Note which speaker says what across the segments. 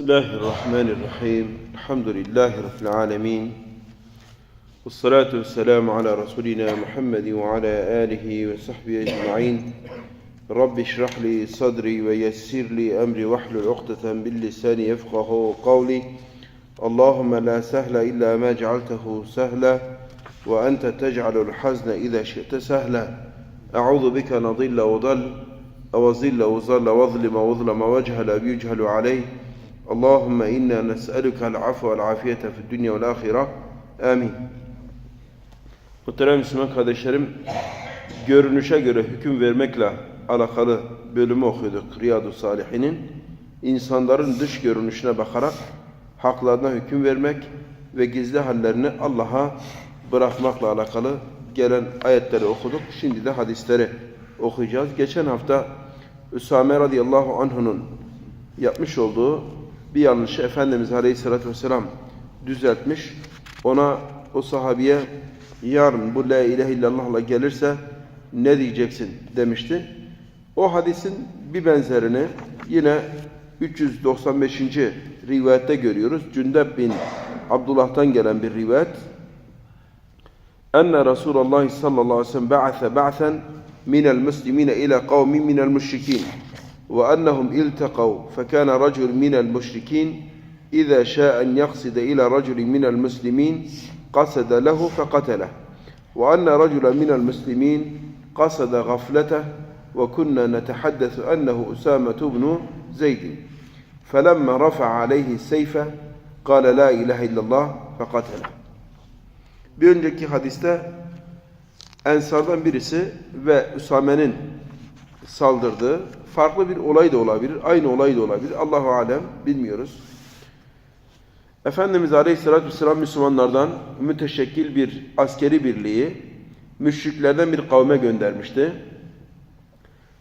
Speaker 1: بسم الله الرحمن الرحيم. الحمد لله رب العالمين. والصلاة والسلام على رسولنا محمد وعلى آله وصحبه أجمعين. رب اشرح لي صدري ويسر لي أمري واحلل عقدة باللسان يفقه قولي. اللهم لا سهل إلا ما جعلته سهلا وأنت تجعل الحزن إذا شئت سهلا. أعوذ بك نضل وضل أو ظل وظل وأظلم وأظلم وأجهل أو يجهل عليه اللهم إنا نسألك العفو والعافية في الدنيا والآخرة آمين Muhterem Müslüman kardeşlerim, görünüşe göre hüküm vermekle alakalı bölümü okuyorduk Riyadu Salihin'in. İnsanların dış görünüşüne bakarak haklarına hüküm vermek ve gizli hallerini Allah'a bırakmakla alakalı gelen ayetleri okuduk. Şimdi de hadisleri okuyacağız. Geçen hafta Üsame radıyallahu anh'unun yapmış olduğu bir yanlışı Efendimiz aleyhissalatü vesselam düzeltmiş. Ona o sahabiye yarın bu la ilahe illallah'la gelirse ne diyeceksin demişti. O hadisin bir benzerini yine 395. rivayette görüyoruz. Cündeb bin Abdullah'tan gelen bir rivayet. Enne Resulullah sallallahu aleyhi ve sellem ba'athe ba'then minel muslimine ila kavmin minel müşrikin. وأنهم التقوا فكان رجل من المشركين إذا شاء أن يقصد إلى رجل من المسلمين قصد له فقتله. وأن رجلا من المسلمين قصد غفلته وكنا نتحدث أنه أسامة بن زيد. فلما رفع عليه السيف قال لا إله إلا الله فقتله. Bir önceki hadiste Ensardan birisi ve Üsame'nin saldırdığı farklı bir olay da olabilir, aynı olay da olabilir. Allahu alem bilmiyoruz. Efendimiz Aleyhisselatü Vesselam Müslümanlardan müteşekkil bir askeri birliği müşriklerden bir kavme göndermişti.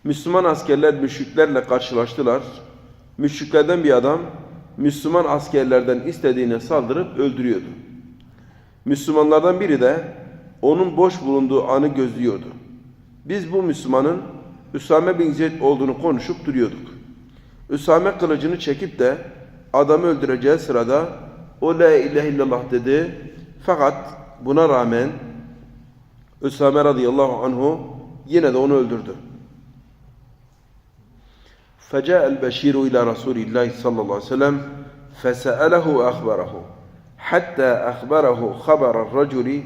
Speaker 1: Müslüman askerler müşriklerle karşılaştılar. Müşriklerden bir adam Müslüman askerlerden istediğine saldırıp öldürüyordu. Müslümanlardan biri de onun boş bulunduğu anı gözlüyordu. Biz bu Müslümanın Üsame bin Zeyd olduğunu konuşup duruyorduk. Üsame kılıcını çekip de adamı öldüreceği sırada o la ilahe illallah dedi. Fakat buna rağmen Üsame radıyallahu anhu yine de onu öldürdü. فجاء البشير إلى رسول الله صلى الله عليه وسلم فسأله أخبره حتى أخبره خبر الرجل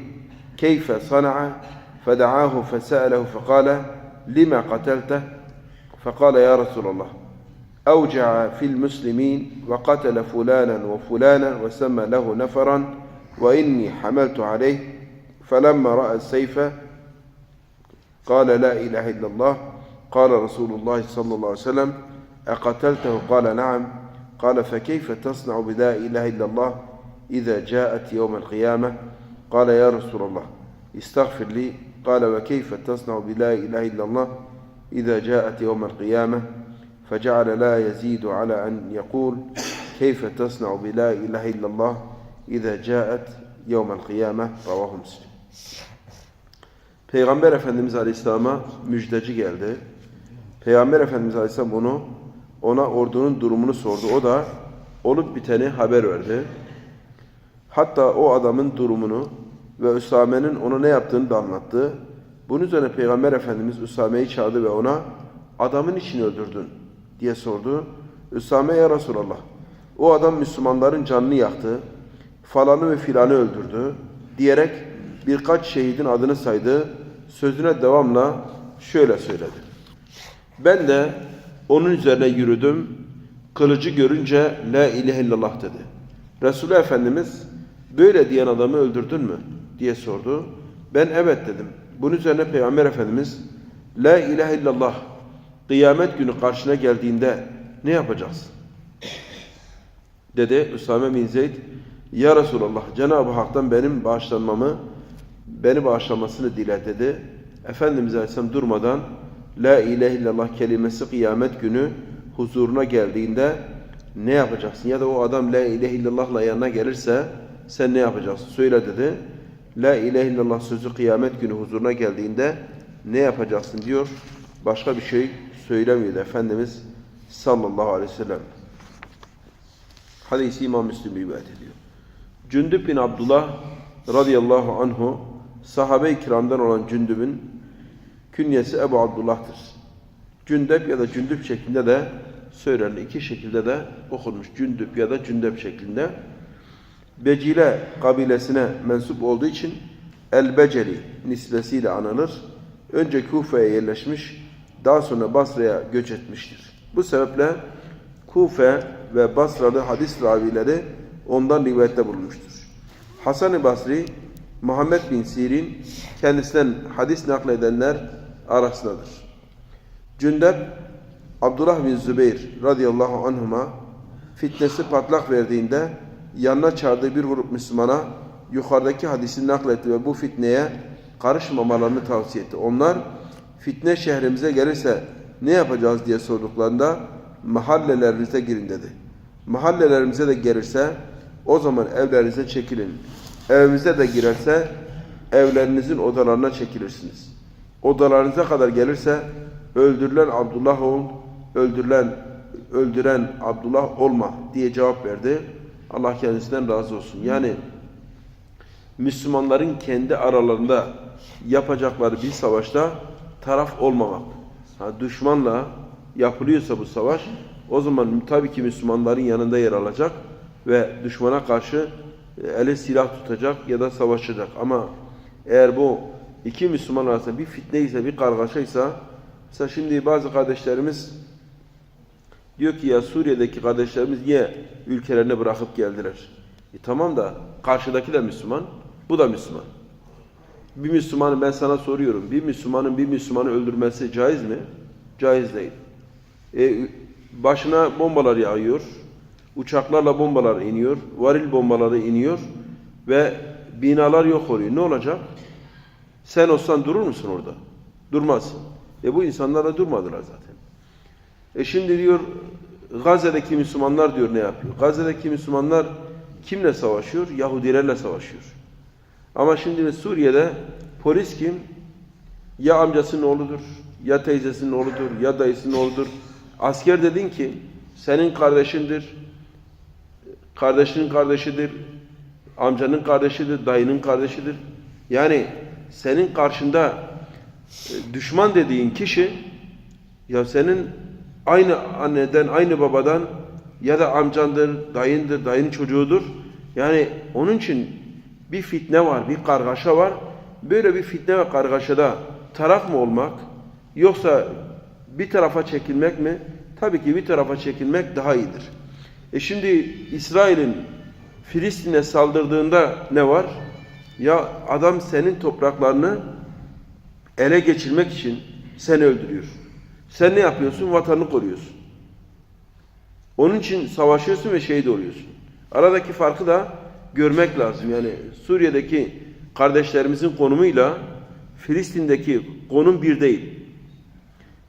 Speaker 1: كيف صنع فدعاه فسأله فقال لما قتلته؟ فقال يا رسول الله أوجع في المسلمين وقتل فلانا وفلانا وسمى له نفرا وإني حملت عليه. فلما رأى السيف قال لا إله إلا الله. قال رسول الله صلى الله عليه وسلم أقتلته؟ قال نعم. قال فكيف تصنع بلا إله إلا الله إذا جاءت يوم القيامة؟ قال يا رسول الله استغفر لي قال وكيف تصنع بلا إله إلا الله إذا جاءت يوم القيامة فجعل لا يزيد على أن يقول كيف تصنع بلا إله إلا الله إذا جاءت يوم القيامة رواه مسلم Peygamber Efendimiz Aleyhisselam'a müjdeci geldi. Peygamber Efendimiz Aleyhisselam onu ona ordunun durumunu sordu. O da olup biteni haber verdi. Hatta o adamın durumunu ve Üsame'nin ona ne yaptığını da anlattı. Bunun üzerine Peygamber Efendimiz Üsame'yi çağırdı ve ona adamın için öldürdün diye sordu. Üsame ya Resulallah o adam Müslümanların canını yaktı, falanı ve filanı öldürdü diyerek birkaç şehidin adını saydı. Sözüne devamla şöyle söyledi. Ben de onun üzerine yürüdüm. Kılıcı görünce la ilahe illallah dedi. Resulü Efendimiz böyle diyen adamı öldürdün mü? Diye sordu. Ben evet dedim. Bunun üzerine Peygamber Efendimiz La ilahe illallah kıyamet günü karşına geldiğinde ne yapacağız? Dedi Üsame bin Zeyd Ya Resulallah Cenab-ı Hak'tan benim bağışlanmamı beni bağışlamasını dile dedi. Efendimiz Aleyhisselam durmadan La ilahe illallah kelimesi kıyamet günü huzuruna geldiğinde ne yapacaksın? Ya da o adam La ilahe illallah'la yanına gelirse sen ne yapacaksın? Söyle dedi. La ilahe illallah sözü kıyamet günü huzuruna geldiğinde ne yapacaksın diyor. Başka bir şey söylemiyordu Efendimiz sallallahu aleyhi ve sellem. Hadisi İmam Müslim rivayet ediyor. Cündüb bin Abdullah radıyallahu anhu sahabe-i kiramdan olan Cündüb'ün künyesi Ebu Abdullah'tır. Cündep ya da Cündüp şeklinde de söylenir. İki şekilde de okunmuş. Cündüp ya da Cündep şeklinde. Becile kabilesine mensup olduğu için El-Beceli nisbesiyle anılır. Önce Kufe'ye yerleşmiş, daha sonra Basra'ya göç etmiştir. Bu sebeple Kufe ve Basralı hadis ravileri ondan rivayette bulunmuştur. Hasan-ı Basri, Muhammed bin Sirin kendisinden hadis nakledenler arasındadır. Cündep, Abdullah bin Zübeyir radıyallahu anhuma fitnesi patlak verdiğinde yanına çağırdığı bir grup Müslümana yukarıdaki hadisi nakletti ve bu fitneye karışmamalarını tavsiye etti. Onlar fitne şehrimize gelirse ne yapacağız diye sorduklarında mahallelerinize girin dedi. Mahallelerimize de gelirse o zaman evlerinize çekilin. Evimize de girerse evlerinizin odalarına çekilirsiniz. Odalarınıza kadar gelirse öldürülen Abdullah ol, öldürülen öldüren Abdullah olma diye cevap verdi. Allah kendisinden razı olsun. Yani Müslümanların kendi aralarında yapacakları bir savaşta taraf olmamak. Ha, düşmanla yapılıyorsa bu savaş o zaman tabii ki Müslümanların yanında yer alacak ve düşmana karşı e, eli silah tutacak ya da savaşacak. Ama eğer bu iki Müslüman arasında bir fitne ise bir kargaşaysa mesela şimdi bazı kardeşlerimiz diyor ki ya Suriye'deki kardeşlerimiz niye ülkelerini bırakıp geldiler? E tamam da karşıdaki de Müslüman, bu da Müslüman. Bir Müslümanın ben sana soruyorum. Bir Müslümanın bir Müslümanı öldürmesi caiz mi? Caiz değil. E, başına bombalar yağıyor. Uçaklarla bombalar iniyor. Varil bombaları iniyor. Ve binalar yok oluyor. Ne olacak? Sen olsan durur musun orada? Durmazsın. E bu insanlar da durmadılar zaten. E şimdi diyor Gazze'deki Müslümanlar diyor ne yapıyor? Gazze'deki Müslümanlar kimle savaşıyor? Yahudilerle savaşıyor. Ama şimdi Suriye'de polis kim? Ya amcasının oğludur, ya teyzesinin oğludur, ya dayısının oğludur. Asker dedin ki senin kardeşindir, kardeşinin kardeşidir, amcanın kardeşidir, dayının kardeşidir. Yani senin karşında e, düşman dediğin kişi ya senin aynı anneden, aynı babadan ya da amcandır, dayındır, dayın çocuğudur. Yani onun için bir fitne var, bir kargaşa var. Böyle bir fitne ve kargaşada taraf mı olmak yoksa bir tarafa çekilmek mi? Tabii ki bir tarafa çekilmek daha iyidir. E şimdi İsrail'in Filistin'e saldırdığında ne var? Ya adam senin topraklarını ele geçirmek için seni öldürüyor. Sen ne yapıyorsun? Vatanını koruyorsun. Onun için savaşıyorsun ve şehit oluyorsun. Aradaki farkı da görmek lazım. Yani Suriye'deki kardeşlerimizin konumuyla Filistin'deki konum bir değil.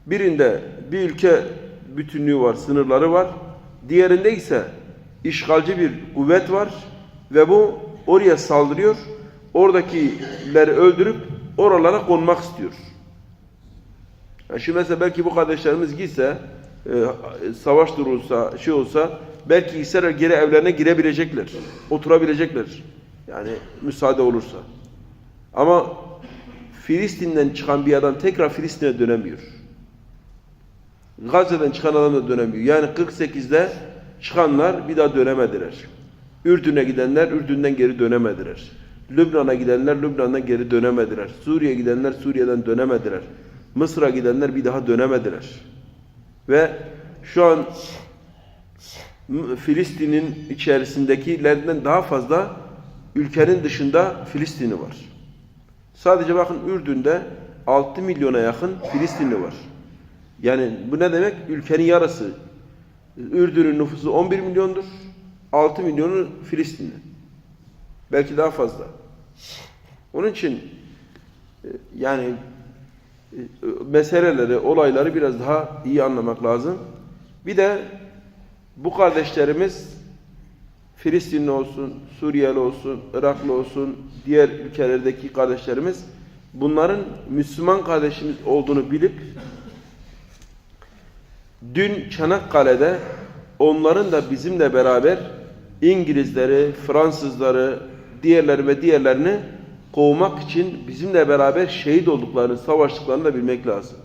Speaker 1: Birinde bir ülke bütünlüğü var, sınırları var. Diğerinde ise işgalci bir kuvvet var ve bu oraya saldırıyor. Oradakileri öldürüp oralara konmak istiyor. Yani şimdi mesela belki bu kardeşlerimiz gitse, e, savaş durulsa, şey olsa, belki gitseler geri evlerine girebilecekler, oturabilecekler. Yani müsaade olursa. Ama Filistin'den çıkan bir adam tekrar Filistin'e dönemiyor. Gazze'den çıkan adam da dönemiyor. Yani 48'de çıkanlar bir daha dönemediler. Ürdün'e gidenler Ürdün'den geri dönemediler. Lübnan'a gidenler Lübnan'dan geri dönemediler. Suriye'ye gidenler Suriye'den dönemediler. Mısır'a gidenler bir daha dönemediler. Ve şu an Filistin'in içerisindekilerden daha fazla ülkenin dışında Filistinli var. Sadece bakın Ürdün'de 6 milyona yakın Filistinli var. Yani bu ne demek? Ülkenin yarısı. Ürdün'ün nüfusu 11 milyondur. 6 milyonu Filistinli. Belki daha fazla. Onun için e, yani meseleleri, olayları biraz daha iyi anlamak lazım. Bir de bu kardeşlerimiz Filistinli olsun, Suriyeli olsun, Iraklı olsun, diğer ülkelerdeki kardeşlerimiz bunların Müslüman kardeşimiz olduğunu bilip dün Çanakkale'de onların da bizimle beraber İngilizleri, Fransızları, diğerleri ve diğerlerini kovmak için bizimle beraber şehit olduklarını, savaştıklarını da bilmek lazım.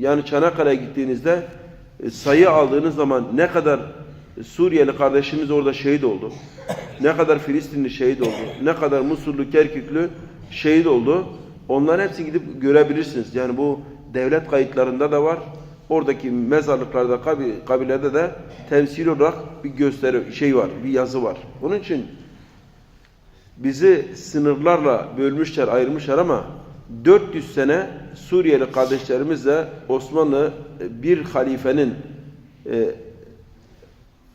Speaker 1: Yani Çanakkale'ye gittiğinizde e, sayı aldığınız zaman ne kadar Suriyeli kardeşimiz orada şehit oldu. Ne kadar Filistinli şehit oldu. Ne kadar Musullu, Kerküklü şehit oldu. Onların hepsini gidip görebilirsiniz. Yani bu devlet kayıtlarında da var. Oradaki mezarlıklarda, kabi- kabilede de temsil olarak bir gösteri şey var, bir yazı var. Onun için bizi sınırlarla bölmüşler, ayırmışlar ama 400 sene Suriyeli kardeşlerimizle Osmanlı e, bir halifenin e,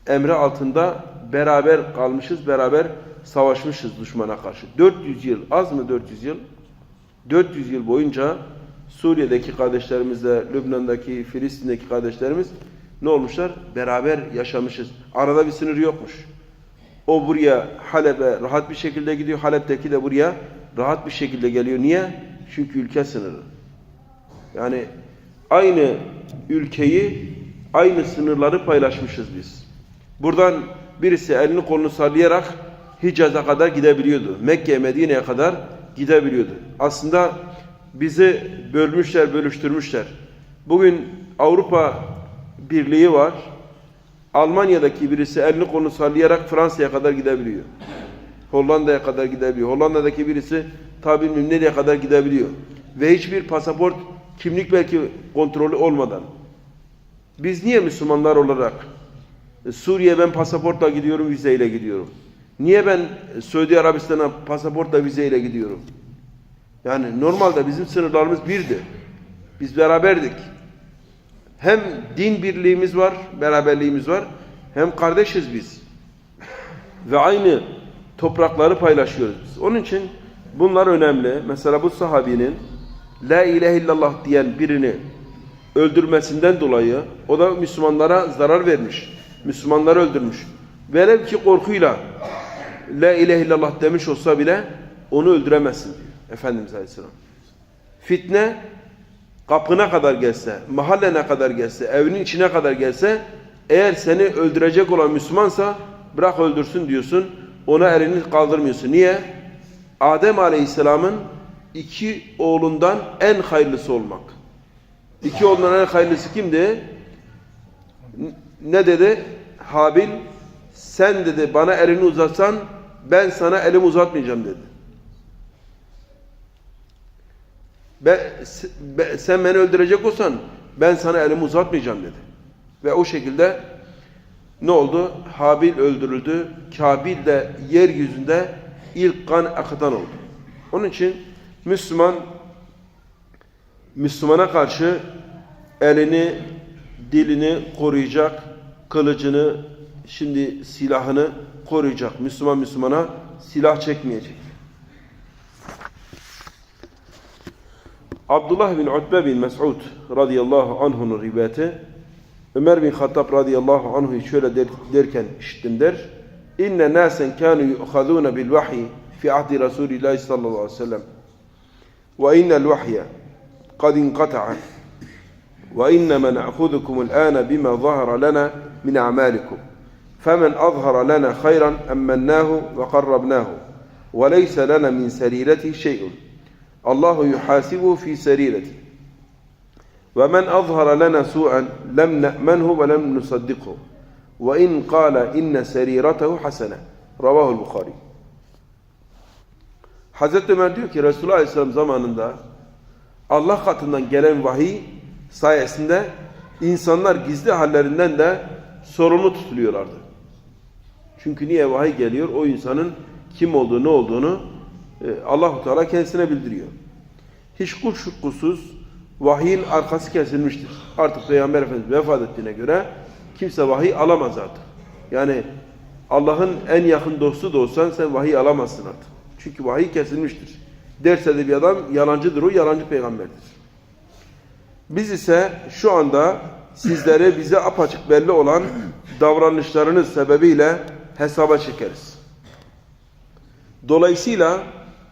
Speaker 1: emri altında beraber kalmışız, beraber savaşmışız düşmana karşı. 400 yıl, az mı 400 yıl? 400 yıl boyunca Suriye'deki kardeşlerimizle, Lübnan'daki, Filistin'deki kardeşlerimiz ne olmuşlar? Beraber yaşamışız. Arada bir sınır yokmuş. O buraya Halep'e rahat bir şekilde gidiyor. Halep'teki de buraya rahat bir şekilde geliyor. Niye? Çünkü ülke sınırı. Yani aynı ülkeyi, aynı sınırları paylaşmışız biz. Buradan birisi elini kolunu sallayarak Hicaz'a kadar gidebiliyordu. Mekke, Medine'ye kadar gidebiliyordu. Aslında bizi bölmüşler, bölüştürmüşler. Bugün Avrupa Birliği var. Almanya'daki birisi elini kolunu sallayarak Fransa'ya kadar gidebiliyor. Hollanda'ya kadar gidebiliyor. Hollanda'daki birisi tabi bilmem nereye kadar gidebiliyor. Ve hiçbir pasaport, kimlik belki kontrolü olmadan. Biz niye Müslümanlar olarak e, Suriye ben pasaportla gidiyorum, vizeyle gidiyorum. Niye ben e, Suudi Arabistan'a pasaportla, vizeyle gidiyorum? Yani normalde bizim sınırlarımız birdi. Biz beraberdik. Hem din birliğimiz var, beraberliğimiz var. Hem kardeşiz biz. Ve aynı toprakları paylaşıyoruz. Onun için bunlar önemli. Mesela bu sahabinin La ilahe illallah diyen birini öldürmesinden dolayı o da Müslümanlara zarar vermiş. Müslümanları öldürmüş. Velev ki korkuyla La ilahe illallah demiş olsa bile onu öldüremezsin diyor Efendimiz Aleyhisselam. Fitne kapına kadar gelse, mahallene kadar gelse, evinin içine kadar gelse eğer seni öldürecek olan Müslümansa bırak öldürsün diyorsun. Ona elini kaldırmıyorsun. Niye? Adem Aleyhisselam'ın iki oğlundan en hayırlısı olmak. İki oğlundan en hayırlısı kimdi? Ne dedi? Habil sen dedi bana elini uzatsan ben sana elimi uzatmayacağım dedi. Ben, be- sen beni öldürecek olsan ben sana elimi uzatmayacağım dedi. Ve o şekilde ne oldu? Habil öldürüldü. Kabil de yeryüzünde ilk kan akıtan oldu. Onun için Müslüman Müslümana karşı elini, dilini koruyacak, kılıcını, şimdi silahını koruyacak. Müslüman Müslümana silah çekmeyecek. Abdullah bin Utbe bin Mes'ud radıyallahu anh'un rivayeti Ömer bin Hattab radıyallahu anh'u şöyle der, derken işittim der. İnne nasen kanu yu'khaduna bil vahyi fi ahdi Resulillah sallallahu aleyhi ve sellem. Ve innel vahye kad inqata'a. Ve innema na'khudhukum al'ana bima zahara lana min a'malikum. فمن أظهر لنا خيرا أمناه وقربناه وليس لنا من سريرته شيء Allahu yuhasibu fi serireti. Ve men azhara lana su'an lem ne'menhu ve lem nusaddikhu. Ve in kâle inne seriratehu hasene. Ravahul Bukhari. Hazreti Ömer diyor ki Resulullah Aleyhisselam zamanında Allah katından gelen vahiy sayesinde insanlar gizli hallerinden de sorumlu tutuluyorlardı. Çünkü niye vahiy geliyor? O insanın kim olduğu, ne olduğunu Allahu Teala kendisine bildiriyor. Hiç kuşkusuz vahiyin arkası kesilmiştir. Artık Peygamber Efendimiz vefat ettiğine göre kimse vahiy alamaz artık. Yani Allah'ın en yakın dostu da olsan sen vahiy alamazsın artık. Çünkü vahiy kesilmiştir. Derse de bir adam yalancıdır o, yalancı peygamberdir. Biz ise şu anda sizlere bize apaçık belli olan davranışlarınız sebebiyle hesaba çekeriz. Dolayısıyla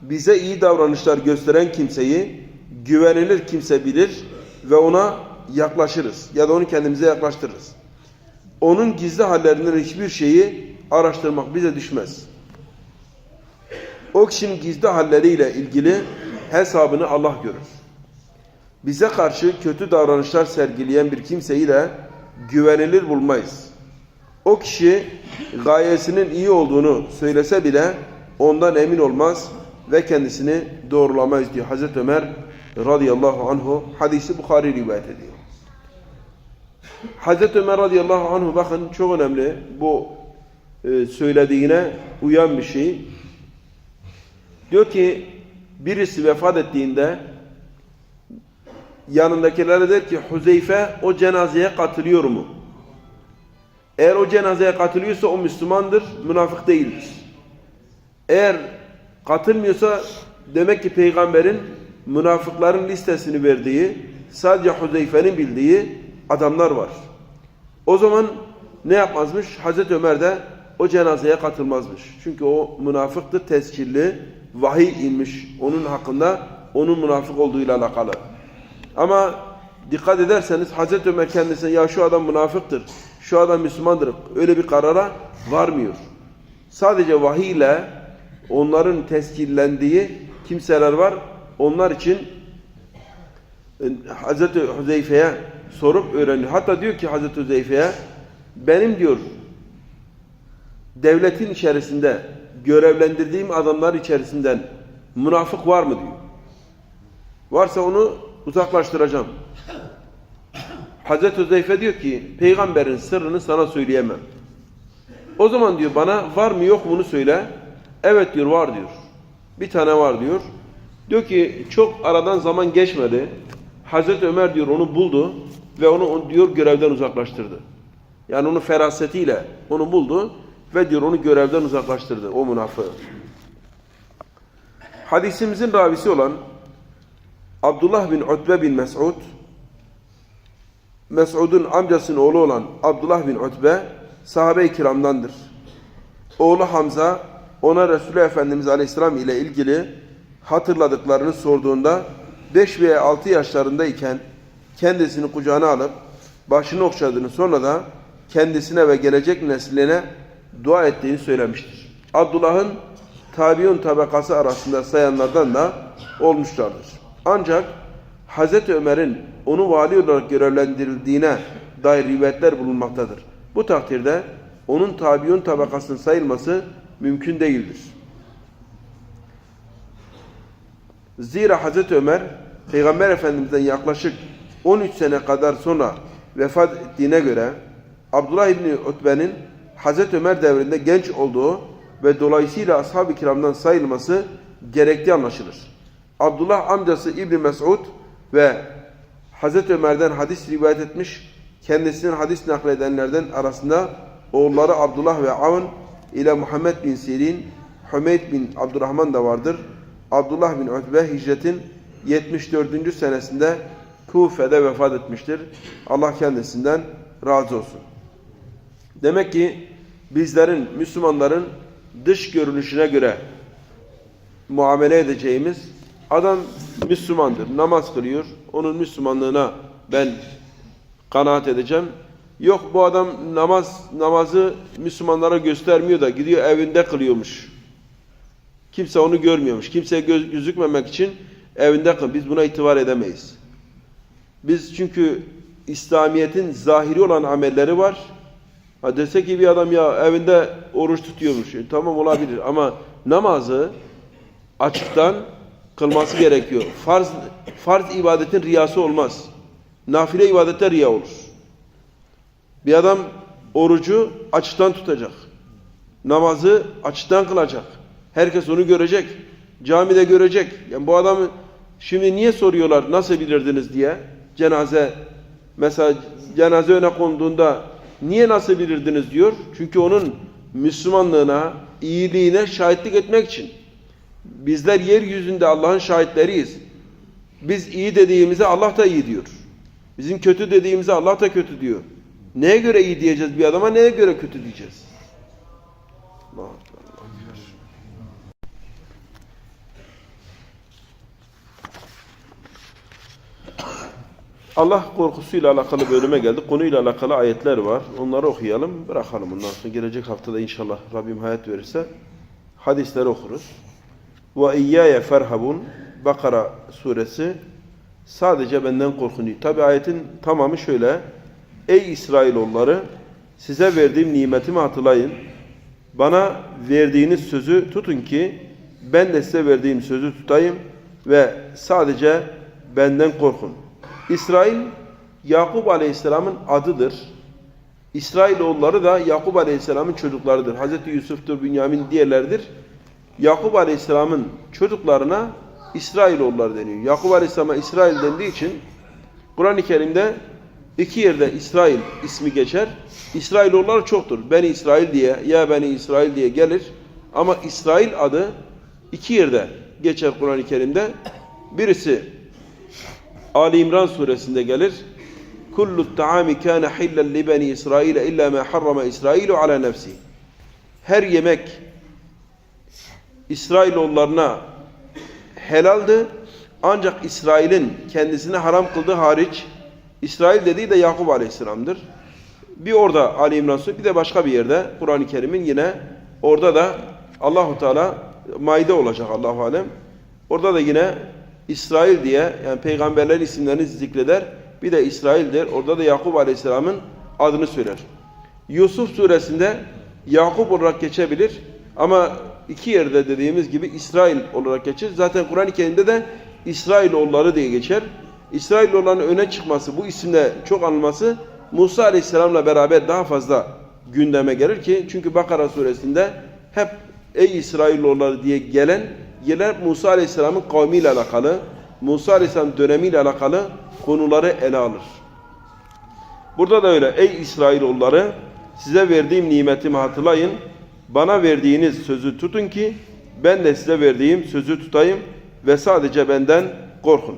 Speaker 1: bize iyi davranışlar gösteren kimseyi güvenilir kimse bilir ve ona yaklaşırız ya da onu kendimize yaklaştırırız. Onun gizli hallerinden hiçbir şeyi araştırmak bize düşmez. O kişinin gizli halleriyle ilgili hesabını Allah görür. Bize karşı kötü davranışlar sergileyen bir kimseyi de güvenilir bulmayız. O kişi gayesinin iyi olduğunu söylese bile ondan emin olmaz ve kendisini doğrulamayız diyor Hazreti Ömer radıyallahu anhu hadisi Bukhari rivayet ediyor. Hazreti Ömer radıyallahu anhu bakın çok önemli bu e, söylediğine uyan bir şey. Diyor ki birisi vefat ettiğinde yanındakilere der ki Huzeyfe o cenazeye katılıyor mu? Eğer o cenazeye katılıyorsa o Müslümandır, münafık değildir. Eğer katılmıyorsa demek ki peygamberin münafıkların listesini verdiği, sadece Huzeyfe'nin bildiği adamlar var. O zaman ne yapmazmış? Hazreti Ömer de o cenazeye katılmazmış. Çünkü o münafıktır, tezkirli, vahiy inmiş onun hakkında, onun münafık olduğuyla alakalı. Ama dikkat ederseniz Hazreti Ömer kendisine ya şu adam münafıktır, şu adam Müslümandır öyle bir karara varmıyor. Sadece vahiy ile onların teskillendiği kimseler var. Onlar için e, Hazreti Huzeyfe'ye sorup öğreniyor. Hatta diyor ki Hazreti Huzeyfe'ye benim diyor devletin içerisinde görevlendirdiğim adamlar içerisinden münafık var mı diyor. Varsa onu uzaklaştıracağım. Hazreti Huzeyfe diyor ki peygamberin sırrını sana söyleyemem. O zaman diyor bana var mı yok mu bunu söyle. Evet diyor var diyor. Bir tane var diyor. Diyor ki çok aradan zaman geçmedi. Hazreti Ömer diyor onu buldu ve onu diyor görevden uzaklaştırdı. Yani onu ferasetiyle onu buldu ve diyor onu görevden uzaklaştırdı o münafığı. Hadisimizin ravisi olan Abdullah bin Utbe bin Mes'ud Mes'ud'un amcasının oğlu olan Abdullah bin Utbe sahabe-i kiramdandır. Oğlu Hamza ona Resulü Efendimiz Aleyhisselam ile ilgili hatırladıklarını sorduğunda 5 veya 6 yaşlarındayken kendisini kucağına alıp başını okşadığını sonra da kendisine ve gelecek nesline dua ettiğini söylemiştir. Abdullah'ın tabiun tabakası arasında sayanlardan da olmuşlardır. Ancak Hazreti Ömer'in onu vali olarak görevlendirildiğine dair rivayetler bulunmaktadır. Bu takdirde onun tabiun tabakasının sayılması mümkün değildir. Zira Hazreti Ömer Peygamber Efendimiz'den yaklaşık 13 sene kadar sonra vefat ettiğine göre Abdullah İbni Utbe'nin Hazreti Ömer devrinde genç olduğu ve dolayısıyla ashab-ı kiramdan sayılması gerektiği anlaşılır. Abdullah amcası İbni Mes'ud ve Hazreti Ömer'den hadis rivayet etmiş, kendisinden hadis nakledenlerden arasında oğulları Abdullah ve Avn ile Muhammed bin Sirin, Hümeyd bin Abdurrahman da vardır. Abdullah bin Utbe hicretin 74. senesinde Kufe'de vefat etmiştir. Allah kendisinden razı olsun. Demek ki bizlerin, Müslümanların dış görünüşüne göre muamele edeceğimiz adam Müslümandır, namaz kılıyor. Onun Müslümanlığına ben kanaat edeceğim. Yok bu adam namaz namazı Müslümanlara göstermiyor da gidiyor evinde kılıyormuş. Kimse onu görmüyormuş. Kimseye göz, gözükmemek için evinde kıl. Biz buna itibar edemeyiz. Biz çünkü İslamiyet'in zahiri olan amelleri var. Ha dese ki bir adam ya evinde oruç tutuyormuş. E, tamam olabilir ama namazı açıktan kılması gerekiyor. Farz farz ibadetin riyası olmaz. Nafile ibadette riya olur. Bir adam orucu açıktan tutacak. Namazı açıktan kılacak. Herkes onu görecek. Camide görecek. Yani bu adamı şimdi niye soruyorlar nasıl bilirdiniz diye cenaze mesela cenaze öne konduğunda niye nasıl bilirdiniz diyor. Çünkü onun Müslümanlığına, iyiliğine şahitlik etmek için. Bizler yeryüzünde Allah'ın şahitleriyiz. Biz iyi dediğimize Allah da iyi diyor. Bizim kötü dediğimize Allah da kötü diyor. Neye göre iyi diyeceğiz bir adama, neye göre kötü diyeceğiz? Allah Allah. Allah korkusuyla alakalı bölüme geldik. Konuyla alakalı ayetler var. Onları okuyalım, bırakalım. Ondan sonra gelecek haftada inşallah Rabbim hayat verirse hadisleri okuruz. Ve iyyâye ferhabun Bakara suresi sadece benden korkun diyor. Tabi ayetin tamamı şöyle. Ey İsrailoğulları size verdiğim nimetimi hatırlayın. Bana verdiğiniz sözü tutun ki ben de size verdiğim sözü tutayım ve sadece benden korkun. İsrail Yakup Aleyhisselam'ın adıdır. İsrailoğulları da Yakup Aleyhisselam'ın çocuklarıdır. Hazreti Yusuf'tur, Bünyamin diğerleridir. Yakup Aleyhisselam'ın çocuklarına İsrailoğulları deniyor. Yakup Aleyhisselam'a İsrail dendiği için Kur'an-ı Kerim'de iki yerde İsrail ismi geçer. İsrailoğulları çoktur. Beni İsrail diye, ya Beni İsrail diye gelir. Ama İsrail adı iki yerde geçer Kur'an-ı Kerim'de. Birisi Ali İmran suresinde gelir. Kullu taami kana hillen li beni İsrail illa ma harrama İsrailu ala nefsi. Her yemek İsrailoğullarına helaldi. Ancak İsrail'in kendisine haram kıldığı hariç İsrail dediği de Yakup Aleyhisselam'dır. Bir orada Ali İmran Suresi bir de başka bir yerde Kur'an-ı Kerim'in yine orada da Allahu Teala Maide olacak Allahu alem. Orada da yine İsrail diye yani peygamberlerin isimlerini zikreder. Bir de İsrail der. Orada da Yakup Aleyhisselam'ın adını söyler. Yusuf suresinde Yakup olarak geçebilir ama iki yerde dediğimiz gibi İsrail olarak geçer. Zaten Kur'an-ı Kerim'de de İsrailoğulları diye geçer. İsrailoğullarının öne çıkması, bu isimle çok anılması Musa Aleyhisselam'la beraber daha fazla gündeme gelir ki çünkü Bakara suresinde hep ey İsrailoğulları diye gelen yerler Musa Aleyhisselam'ın kavmiyle alakalı, Musa Aleyhisselam dönemiyle alakalı konuları ele alır. Burada da öyle. Ey İsrailoğulları size verdiğim nimetimi hatırlayın. Bana verdiğiniz sözü tutun ki ben de size verdiğim sözü tutayım ve sadece benden korkun.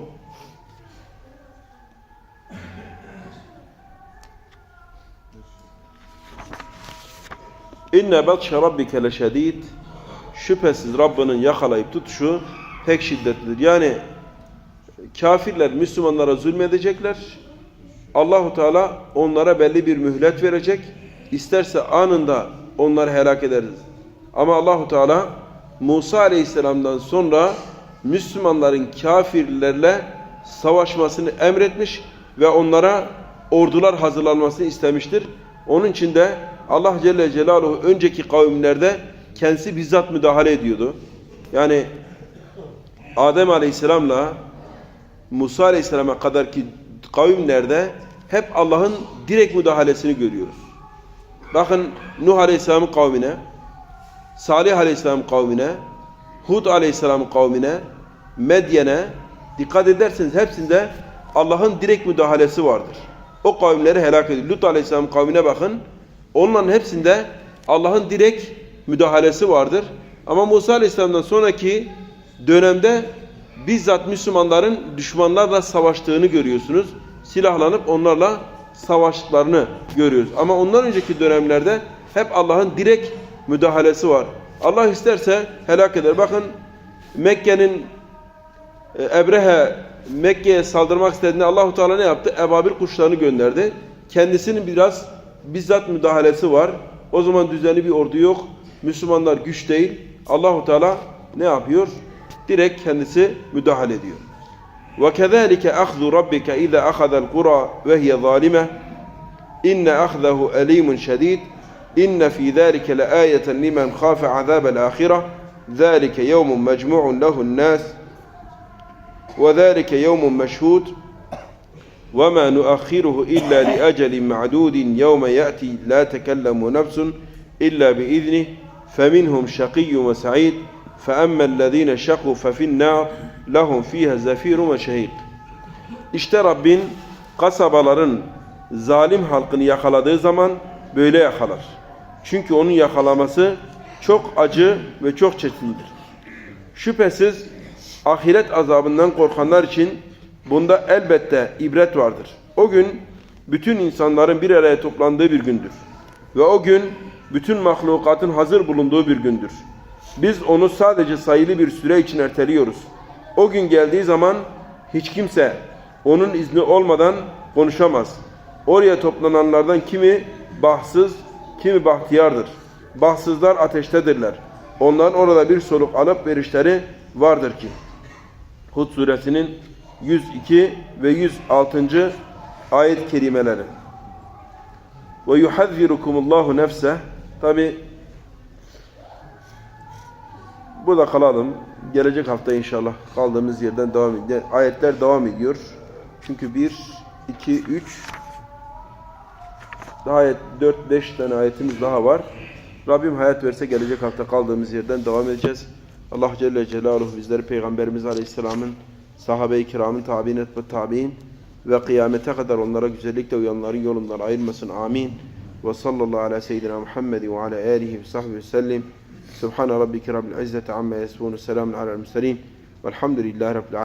Speaker 1: İnne batşe rabbike leşedid Şüphesiz Rabbinin yakalayıp tutuşu pek şiddetlidir. Yani kafirler Müslümanlara zulmedecekler. Allahu Teala onlara belli bir mühlet verecek. İsterse anında onları helak ederiz. Ama Allahu Teala Musa Aleyhisselam'dan sonra Müslümanların kafirlerle savaşmasını emretmiş ve onlara ordular hazırlanmasını istemiştir. Onun için de Allah Celle Celaluhu önceki kavimlerde kendisi bizzat müdahale ediyordu. Yani Adem Aleyhisselam'la Musa Aleyhisselam'a kadar ki kavimlerde hep Allah'ın direkt müdahalesini görüyoruz. Bakın Nuh Aleyhisselam'ın kavmine, Salih Aleyhisselam'ın kavmine, Hud Aleyhisselam'ın kavmine, Medyen'e dikkat ederseniz hepsinde Allah'ın direkt müdahalesi vardır. O kavimleri helak ediyor. Lut Aleyhisselam'ın kavmine bakın. Onların hepsinde Allah'ın direkt müdahalesi vardır. Ama Musa Aleyhisselam'dan sonraki dönemde bizzat Müslümanların düşmanlarla savaştığını görüyorsunuz. Silahlanıp onlarla savaştıklarını görüyoruz. Ama ondan önceki dönemlerde hep Allah'ın direkt müdahalesi var. Allah isterse helak eder. Bakın Mekke'nin e, Ebrehe Mekke'ye saldırmak istediğinde Allahu Teala ne yaptı? Ebabil kuşlarını gönderdi. Kendisinin biraz bizzat müdahalesi var. O zaman düzenli bir ordu yok. Müslümanlar güç değil. Allahu Teala ne yapıyor? Direkt kendisi müdahale ediyor. وَكَذَٰلِكَ أَخْذُ رَبِّكَ إِذَا أَخَذَ الْقُرَى وَهِيَ ظَالِمَةٌ إِنَّ أَخْذَهُ أَلِيمٌ شَدِيدٌ إِنَّ فِي ذَٰلِكَ لَآيَةً لِمَنْ خَافَ عَذَابَ الْآخِرَةِ ذَٰلِكَ يَوْمٌ مَجْمُوعٌ لَهُ النَّاسِ وَذَٰلِكَ يَوْمٌ مَشْهُودٌ وما نؤخره إلا لأجل معدود يوم يأتي لا تكلم نفس إلا بإذنه فمنهم شقي وسعيد فأما الذين شقوا ففي النار لهم فيها زفير وشهيق İşte Rabbin kasabaların zalim halkını yakaladığı zaman böyle yakalar. Çünkü onun yakalaması çok acı ve çok çetindir. Şüphesiz ahiret azabından korkanlar için Bunda elbette ibret vardır. O gün bütün insanların bir araya toplandığı bir gündür. Ve o gün bütün mahlukatın hazır bulunduğu bir gündür. Biz onu sadece sayılı bir süre için erteliyoruz. O gün geldiği zaman hiç kimse onun izni olmadan konuşamaz. Oraya toplananlardan kimi bahtsız, kimi bahtiyardır. Bahtsızlar ateştedirler. Onların orada bir soluk alıp verişleri vardır ki. Hud suresinin 102 ve 106. ayet kelimeleri. Ve yuhazzirukumullahu nefse. Tabi burada kalalım. Gelecek hafta inşallah kaldığımız yerden devam ediyor. Ayetler devam ediyor. Çünkü 1, 2, 3 daha ayet 4 5 tane ayetimiz daha var. Rabbim hayat verse gelecek hafta kaldığımız yerden devam edeceğiz. Allah Celle Celaluhu bizleri Peygamberimiz Aleyhisselam'ın sahabe-i kiramın tabi'in ve tabi'in ve kıyamete kadar onlara güzellikle uyanların yolundan ayırmasın. Amin. Ve sallallahu ala seyyidina Muhammed ve ala alihi ve sahbihi ve sellim. Subhane rabbike rabbil izzeti amma yasifun. Selamun alel murselin. Velhamdülillahi rabbil.